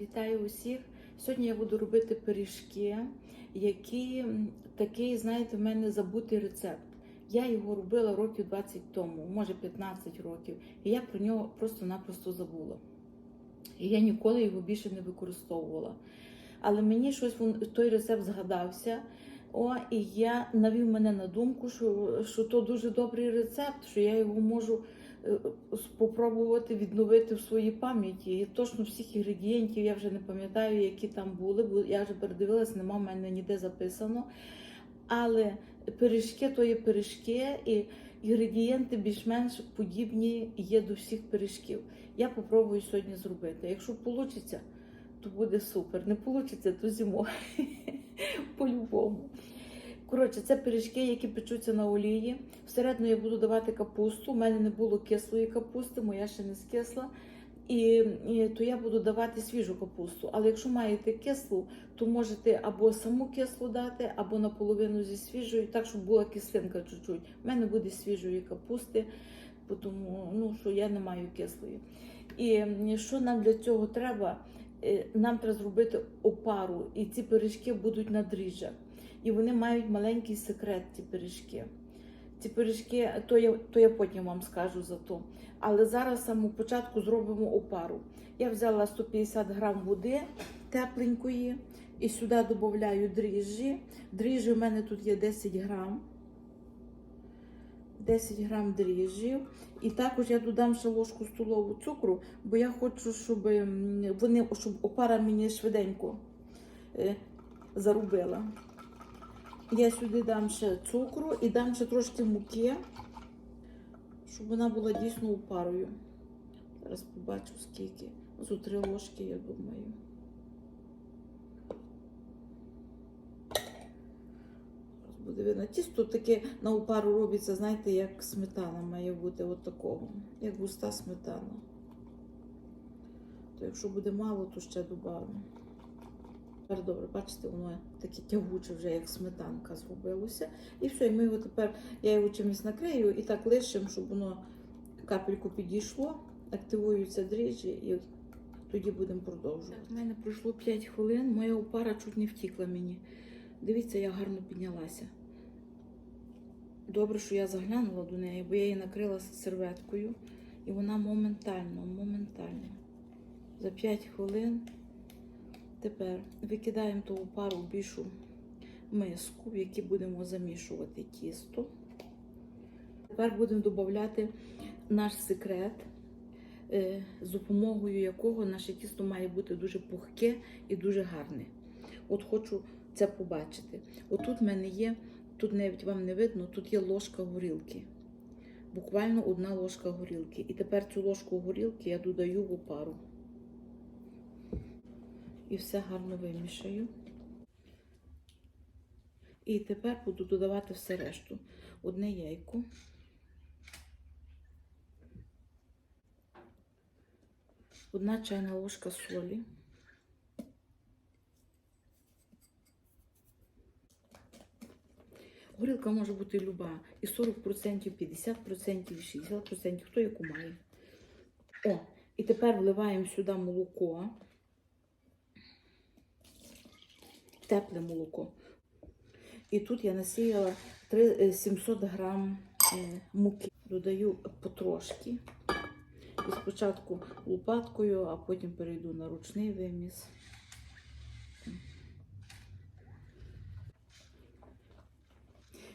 Вітаю усіх! Сьогодні я буду робити пиріжки, які такий, знаєте, в мене забутий рецепт. Я його робила років 20 тому, може 15 років, і я про нього просто-напросто забула. І я ніколи його більше не використовувала. Але мені щось той рецепт згадався. О, і я навів мене на думку, що, що то дуже добрий рецепт, що я його можу спробувати відновити в своїй пам'яті. І точно всіх інгредієнтів я вже не пам'ятаю, які там були, бо я вже передивилась, нема в мене ніде записано. Але пиріжки то є пиріжки, і інгредієнти більш-менш подібні є до всіх пиріжків. Я попробую сьогодні зробити. Якщо вийде, то буде супер. Не вийде, то зимою. По-любому. Коротше, це пиріжки, які печуться на олії. Всередину я буду давати капусту. У мене не було кислої капусти, моя ще не скисла. І, і то я буду давати свіжу капусту. Але якщо маєте кислу, то можете або саму кислу дати, або наполовину зі свіжою, так, щоб була кислинка чуть-чуть. У мене буде свіжої капусти, тому ну, що я не маю кислої. І що нам для цього треба? Е, Нам треба зробити опару, і ці пиріжки будуть на дріжджах. І вони мають маленький секрет, ці пиріжки. Ці пиріжки, то я, то я потім вам скажу за то. Але зараз саму початку зробимо опару. Я взяла 150 грам води тепленької і сюди додаю дріжджі. Дріжджі у мене тут є 10 грам. 10 грам дріжджів. І також я додам ще ложку столову цукру, бо я хочу, щоб вони, щоб опара мені швиденько е, зарубила. Я сюди дам ще цукру і дам ще трошки муки, щоб вона була дійсно опарою. Зараз побачу скільки. Зо три ложки, я думаю. Буде. Тісто таке на опару робиться, знаєте, як сметана має бути от такого, як густа сметана. То якщо буде мало, то ще додам. Тепер добре, бачите, воно таке тягуче вже, як сметанка зробилося. І все, і ми його тепер, я його чимось накрию і так лишимо, щоб воно капельку підійшло, активуються дріжджі і тоді будемо продовжувати. У мене пройшло 5 хвилин, моя опара чуть не втікла мені. Дивіться, я гарно піднялася. Добре, що я заглянула до неї, бо я її накрила серветкою, і вона моментально, моментально. За 5 хвилин Тепер викидаємо ту пару в більшу миску, в якій будемо замішувати тісто. Тепер будемо додати наш секрет, е, з допомогою якого наше тісто має бути дуже пухке і дуже гарне. От хочу це побачити. Отут в мене є, тут навіть вам не видно, тут є ложка горілки. Буквально одна ложка горілки. І тепер цю ложку горілки я додаю в опару і все гарно вимішаю. І тепер буду додавати все решту. Одне яйко. Одна чайна ложка солі. Горілка може бути люба. І 40%, 50%, і 60%, хто яку має. О, і тепер вливаємо сюди молоко тепле молоко. І тут я насіяла три- е, 700 грам е, муки. Додаю потрошки. І спочатку лопаткою, а потім перейду на ручний виміс.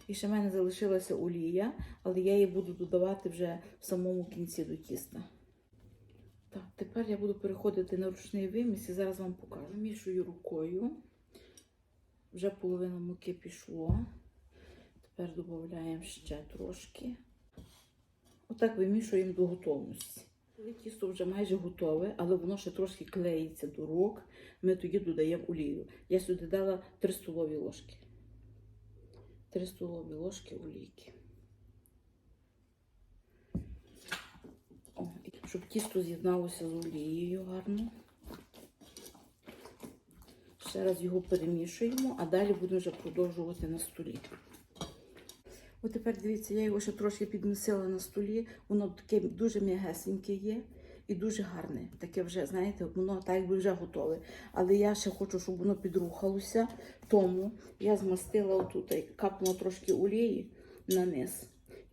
І ще в мене залишилася олія, але я її буду додавати вже в самому кінці до тіста. Так, тепер я буду переходити на ручний виміс і зараз вам покажу. Мішую рукою. Вже половина муки пішло. Тепер додаємо ще трошки. Отак вимішуємо до готовності. Коли тісто вже майже готове, але воно ще трошки клеїться до рук, ми тоді додаємо олію. Я сюди дала 3 столові ложки. 3 столові ложки олійки. О, щоб тісто з'єдналося з олією гарно. Ще раз його перемішуємо, а далі будемо вже продовжувати на столі. От тепер дивіться, я його ще трошки підмісила на столі, воно таке дуже м'ягесеньке є. і дуже гарне. Таке вже, знаєте, воно так якби вже готове. Але я ще хочу, щоб воно підрухалося. Тому я змастила отут, капнула трошки олії на низ,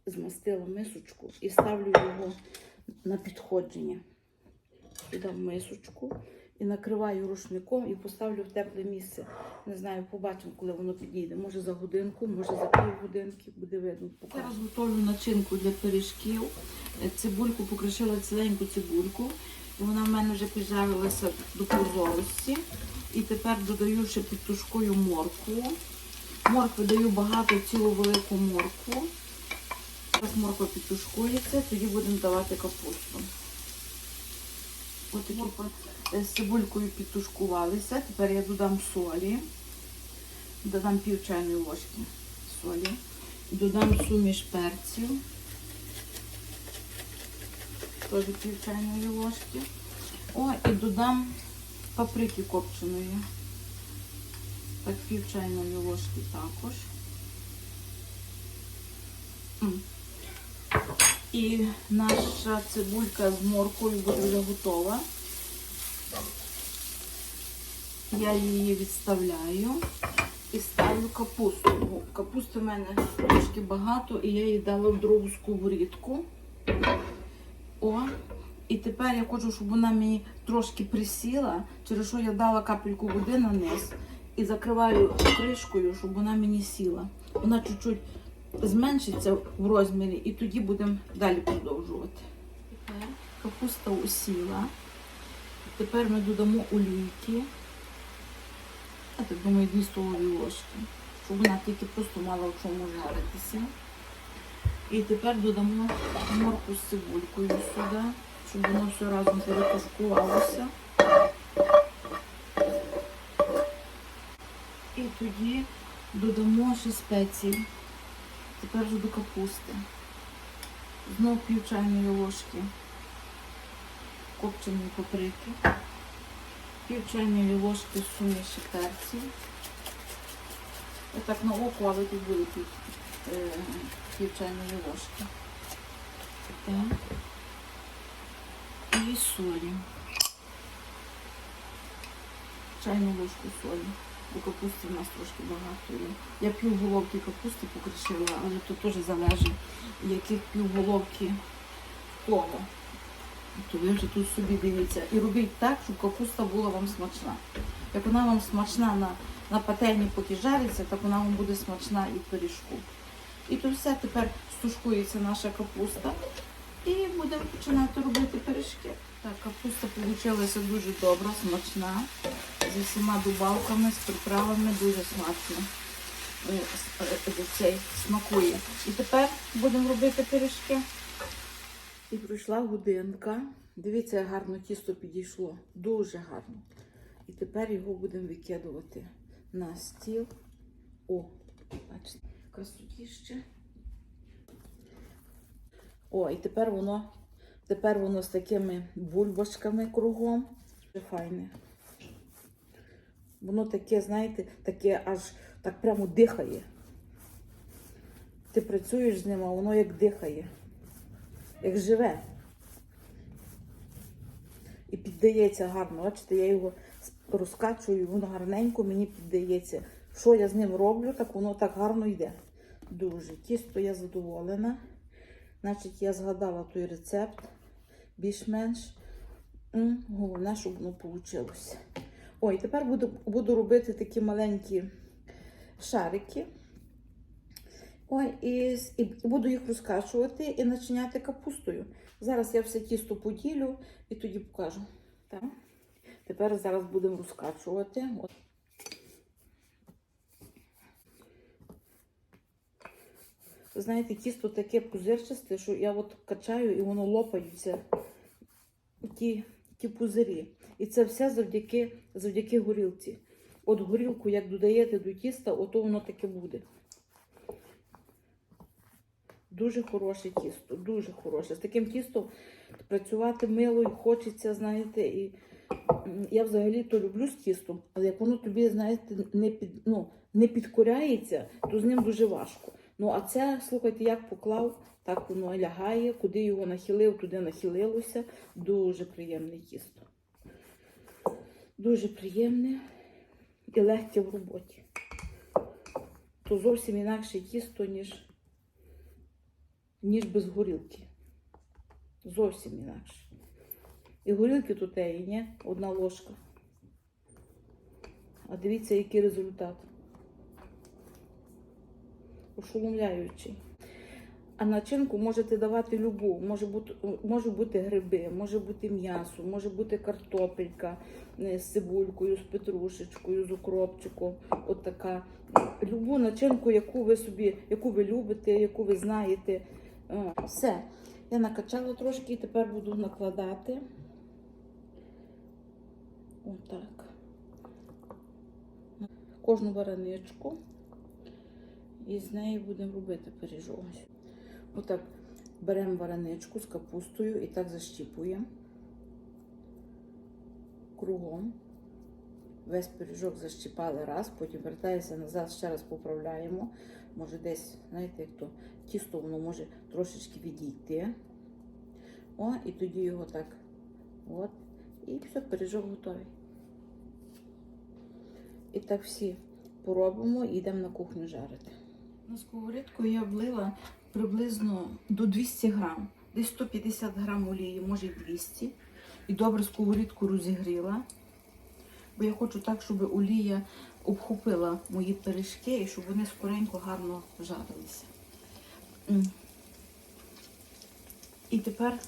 змастила мисочку і ставлю його на підходження. Сюди мисочку і накриваю рушником і поставлю в тепле місце. Не знаю, побачимо, коли воно підійде. Може за годинку, може за півгодинки, буде видно. Зараз готовлю начинку для пиріжків. Е, Цибульку покришила ціленьку цибульку. Вона в мене вже піджарилася до прозорості. І тепер додаю ще під тушкою моркву. Моркви даю багато, цілу велику моркву. Зараз морква підтушкується, тоді будемо давати капусту. Ось такі е, з цибулькою підтушкувалися. Тепер я додам солі. Додам пів чайної ложки солі. Додам суміш перців. Теж пів чайної ложки. О, і додам паприки копченої. Так, пів чайної ложки також. І наша цибулька з моркою буде вже готова. Я її відставляю і ставлю капусту. Капусти в мене трошки багато, і я її дала в другу сковорідку. О, і тепер я хочу, щоб вона мені трошки присіла, через що я дала капельку води на низ і закриваю кришкою, щоб вона мені сіла. Вона чуть-чуть зменшиться в розмірі, і тоді будемо далі продовжувати. Тепер капуста усіла. Тепер ми додамо олійки. Я так думаю, 2 столові ложки, щоб вона тільки просто мала в чому жаритися. І тепер додамо морку з цибулькою сюди, щоб воно все разом перетушкувалося. І тоді додамо ще спеції. Тепер вже до капусти. Знов пів чайної ложки копченої паприки, пів чайної ложки суміші перців. Я так на око, але тут буде пів, е, пів чайної ложки. Так. І солі. Чайну ложку солі. Бо капусти в нас трошки багато. Я пів головки капусти покришила, але тут теж залежить, яких пів головки кого. То ви вже тут собі дивіться. І робіть так, щоб капуста була вам смачна. Як вона вам смачна на, на пательні, поки жариться, так вона вам буде смачна і в пиріжку. І то все тепер стушкується наша капуста. І будемо починати робити пиріжки. Так, капуста вийшла дуже добра, смачна. Зі всіма добавками, з приправами дуже смачно. Е, е, е, Цей смакує. І тепер будемо робити пиріжки. І пройшла годинка. Дивіться, як гарно тісто підійшло. Дуже гарно. І тепер його будемо викидувати на стіл. О, бачите, красотіще. О, і тепер воно, тепер воно з такими бульбашками кругом. Дуже файне. Воно таке, знаєте, таке аж так прямо дихає. Ти працюєш з ним, а воно як дихає як живе. І піддається гарно. Бачите, я його розкачую, воно гарненько мені піддається. Що я з ним роблю, так воно так гарно йде. Дуже. Тісто я задоволена. Значить, я згадала той рецепт більш-менш. Головне, щоб воно вийшло. Ой, тепер буду, буду робити такі маленькі шарики. Ой, і, і буду їх розкачувати і начиняти капустою. Зараз я все тісто поділю і тоді покажу. Так. Тепер зараз будемо розкачувати. От. Знаєте, тісто таке пузирчасте, що я от качаю і воно лопаються ті, ті пузирі. І це все завдяки, завдяки горілці. От горілку, як додаєте до тіста, ото воно таке буде. Дуже хороше тісто, дуже хороше. З таким тістом працювати мило і хочеться, знаєте, і я взагалі то люблю з тістом, але як воно тобі, знаєте, не під, ну, не підкоряється, то з ним дуже важко. Ну, а це, слухайте, як поклав, так воно лягає, куди його нахилив, туди нахилилося. Дуже приємне тісто. Дуже приємне і легке в роботі. То зовсім інакше тісто, ніж, ніж без горілки. Зовсім інакше. І горілки тут є, ні? Одна ложка. А дивіться, який результат. Ошеломляючий. А начинку можете давати любу. Може бути, може бути гриби, може бути м'ясо, може бути картопелька е, з цибулькою, з петрушечкою, з укропчиком. От така. Любу начинку, яку ви собі, яку ви любите, яку ви знаєте. Е, Все. Я накачала трошки і тепер буду накладати. Отак. Кожну вареничку. І з неї будемо робити пиріжок. Отак беремо вареничку з капустою і так защіпуємо кругом. Весь пиріжок защіпали раз, потім вертаємося назад, ще раз поправляємо. Може десь, знаєте, як то тісто воно може трошечки відійти. О, і тоді його так. От. І все, пиріжок готовий. І так всі поробимо і йдемо на кухню жарити. На сковорідку я влила приблизно до 200 грам, десь 150 грам олії, може й 200. І добре сковорідку розігріла. Бо я хочу так, щоб олія обхопила мої пиріжки і щоб вони скоренько гарно жарилися. І тепер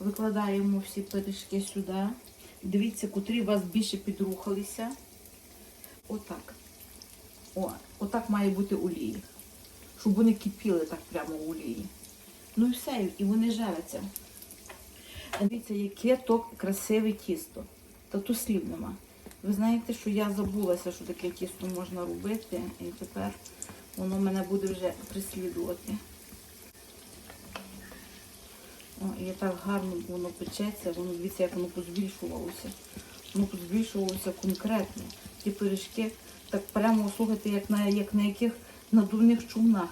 викладаємо всі пиріжки сюди. Дивіться, котрі у вас більше підрухалися. Отак. О, отак має бути олія. Щоб вони кипіли так прямо в олії. Ну і все, і вони жаряться. Дивіться, яке то красиве тісто. Та тут слів нема. Ви знаєте, що я забулася, що таке тісто можна робити, і тепер воно мене буде вже прислідувати. О, і так гарно воно печеться, воно дивіться, як воно позбільшувалося. Воно позбільшувалося конкретно. Ті пиріжки так прямо слухайте, як на, як на яких надувних човнах.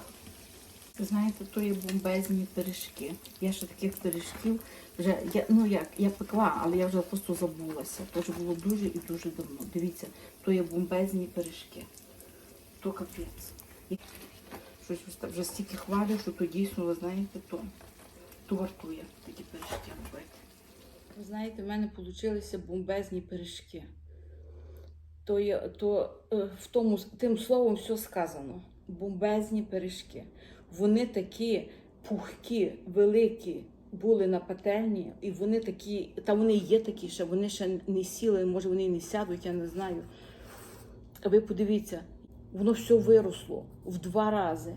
Знаєте, то є бомбезні пиріжки. Я ще таких пиріжків вже, я, ну як, я пекла, але я вже просто забулася. То вже було дуже і дуже давно. Дивіться, то є бомбезні пиріжки. То капець. Щось ось вже стільки хвалю, що то дійсно, ви знаєте, то, то вартує такі пиріжки робити. Ви знаєте, в мене вийшли бомбезні пиріжки. То, є, то е, в тому, тим словом все сказано. Бомбезні пиріжки. Вони такі пухкі, великі були на пательні, і вони такі, та вони є такі ще, вони ще не сіли, може вони і не сядуть, я не знаю. А ви подивіться, воно все виросло в два рази.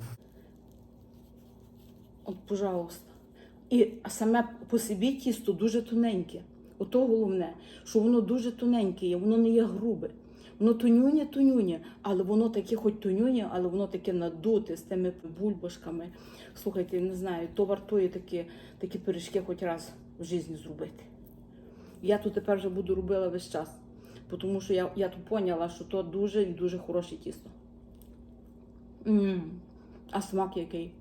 От, пожалуйста. І саме по собі тісто дуже тоненьке. Ото головне, що воно дуже тоненьке воно не є грубе. Воно тонюнє, тонюнє, але воно таке, хоч тонюнє, але воно таке надуте з тими бульбашками. Слухайте, не знаю, то вартує такі, такі пиріжки хоч раз в житті зробити. Я тут тепер вже буду робила весь час, тому що я, я тут поняла, що то дуже дуже хороше тісто. м А смак який?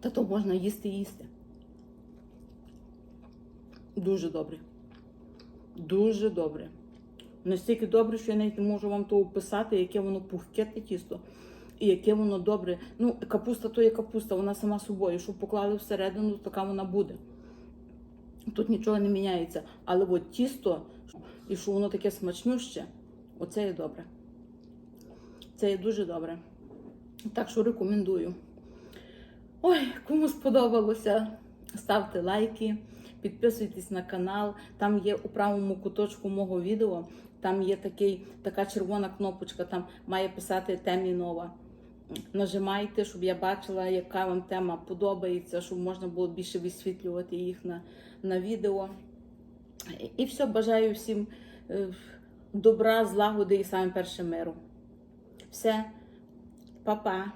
Та то можна їсти і їсти. Дуже добре. Дуже добре. Настільки добре, що я навіть не можу вам то описати, яке воно пухке те тісто. І яке воно добре. Ну, капуста то є капуста, вона сама собою. Що поклали всередину, така вона буде. Тут нічого не міняється. Але от тісто, і що воно таке смачнюще, оце є добре. Це є дуже добре. Так що рекомендую. Ой, кому сподобалося, ставте лайки, підписуйтесь на канал. Там є у правому куточку мого відео, там є такий, така червона кнопочка, там має писати темі нова. Нажимайте, щоб я бачила, яка вам тема подобається, щоб можна було більше висвітлювати їх на, на відео. І все, бажаю всім е, добра, злагоди і саме перше миру. Все, па-па!